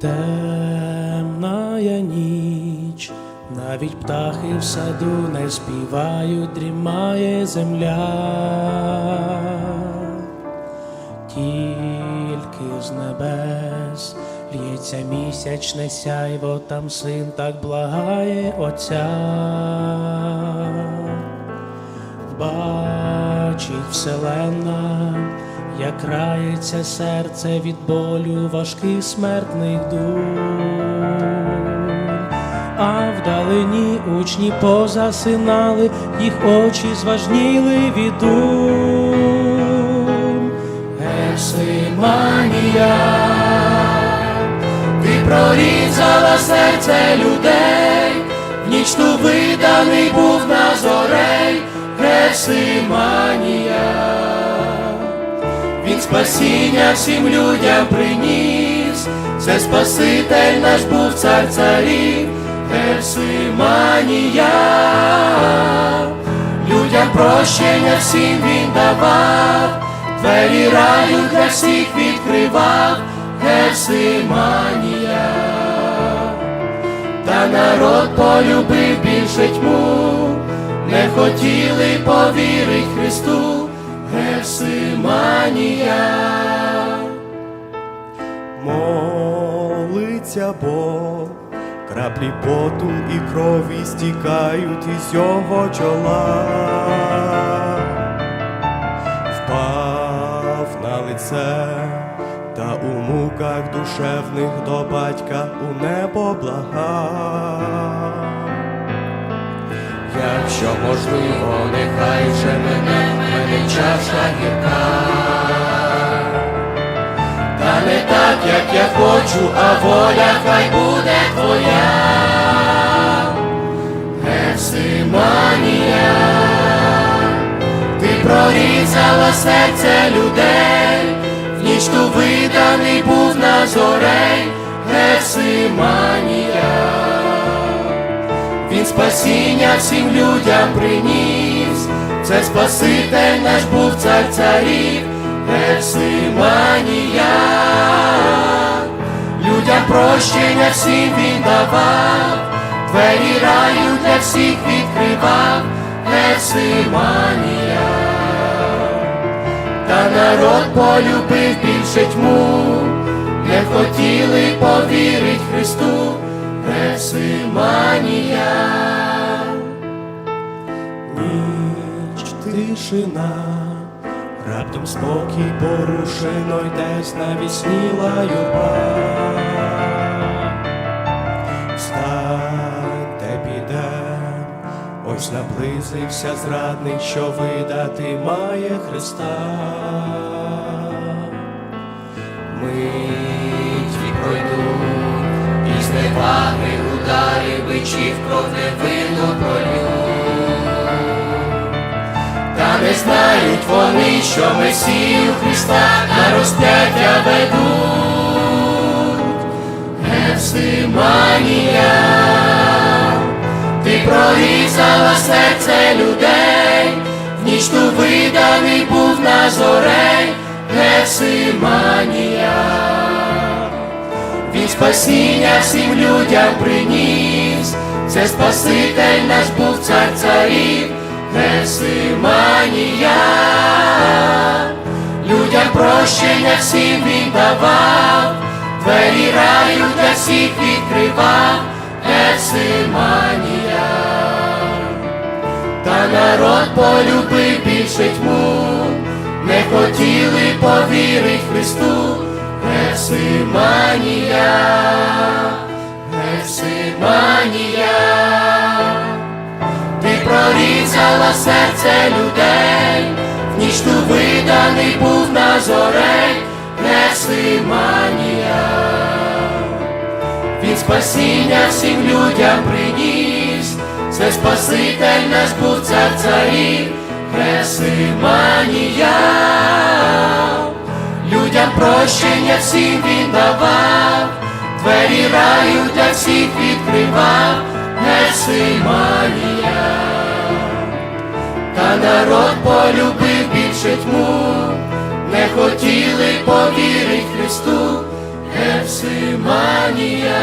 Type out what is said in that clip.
Темная ніч, навіть птахи в саду не співають, дрімає земля, тільки з небес лється місячне сяйво, там син так благає Отця. Бачить вселенна, як крається серце від болю важких смертних дум. А вдалині учні позасинали, їх очі зважніли від дум. Гефсиманія, ти прорізала серце людей, в ніч ту виданий був Назорей, Гефсиманія. Він спасіння всім людям приніс, це Спаситель наш був цар царів, Гефсиманія. Людям прощення всім він давав, двері раю для всіх відкривав, Гефсиманія. Та народ полюбив більше тьму, не хотіли повірить Христу, Гефсиманія. Молиться Бог, краплі поту і крові стікають із його чола. Впав на лице, та у муках душевних до батька у небо блага. Якщо можливо, нехай же мене, мене чаша гірка. Та не так, як я хочу, а воля хай буде твоя. Гефсиманія, ти прорізала серце людей, в ніч ту виданий був Назорей, Гефсиманія. Він спасіння всім людям приніс, це Спаситель наш був цар царів, Гефсиманія. Людям прощення всім він давав, двері раю для всіх відкривав, Гефсиманія. Та народ полюбив більше тьму, не хотіли повірить Христу, Гефсиманія. Тишина, раптом спокій порушено йдесь десь навісніла юрба. Встаньте, піде, ось наблизився зрадник, що видати має Христа. Знають вони, що Месію Христа на розп'яття ведуть. Гефсиманія, ти прорізала серце людей, в ніч ту виданий був Назорей, Гефсиманія. Він спасіння всім людям приніс, це Спаситель наш був цар царів, Гефсиманія. Людям прощення всім він давав, двері раю для всіх відкривав, Гефсиманія. Та народ полюбив більше тьму, не хотіли повірить Христу, Гефсиманія, прорізала серце людей, в ніч ту виданий був Назорей, Гефсиманія. Він спасіння всім людям приніс, це Спаситель наш був цар царів, Гефсиманія. Людям прощення всім він давав, двері раю для всіх відкривав, Гефсиманія. Народ полюбив більше тьму, не хотіли повірить Христу, Гефсиманія.